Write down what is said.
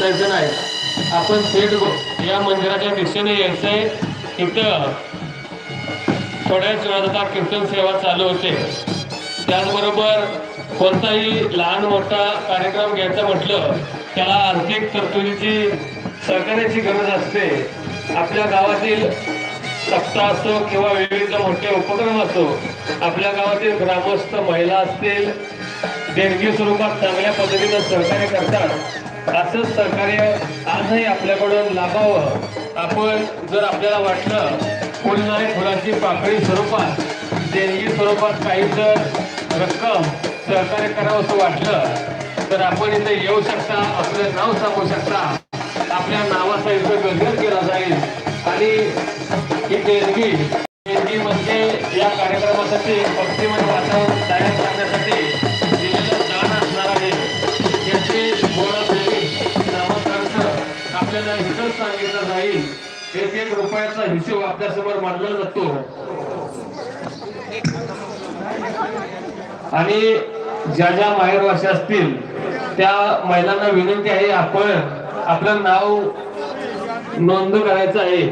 बसायचं नाही. आपण थेट या मंदिराच्या दिशेने यायचंय. इथं थोड्याच वेळात आता कीर्तन सेवा चालू होते. त्याचबरोबर कोणताही लहान मोठा कार्यक्रम घ्यायचा म्हटलं त्याला आर्थिक तरतुदीची सहकार्याची गरज असते. आपल्या गावातील सप्ताह असो किंवा विविध मोठे उपक्रम असो आपल्या गावातील ग्रामस्थ महिला असतील देणगी स्वरूपात चांगल्या पद्धतीनं सहकार्य करतात. असंच सहकार्य आजही आपल्याकडून लाभावं. आपण जर आपल्याला वाटलं फुलणारी फुलांची पाकळी स्वरूपात देणगी स्वरूपात काही जर रक्कम सहकार्य करावं असं वाटलं तर आपण इथे येऊ शकता आपलं नाव सांगू शकता. आपल्या नावाचा इथं गजर केला जाईल. आणि ही देणगी देणगी म्हणजे या कार्यक्रमासाठी भक्तिमय आपल्याला हिशोब सांगितला जाईल. एक एक रुपयाचा हिशोब आपल्यासमोर मांडला जातो. आणि ज्या ज्या माहेरवासी असतील त्या महिलांना विनंती आहे आपण आपलं नाव नोंद करायचं आहे.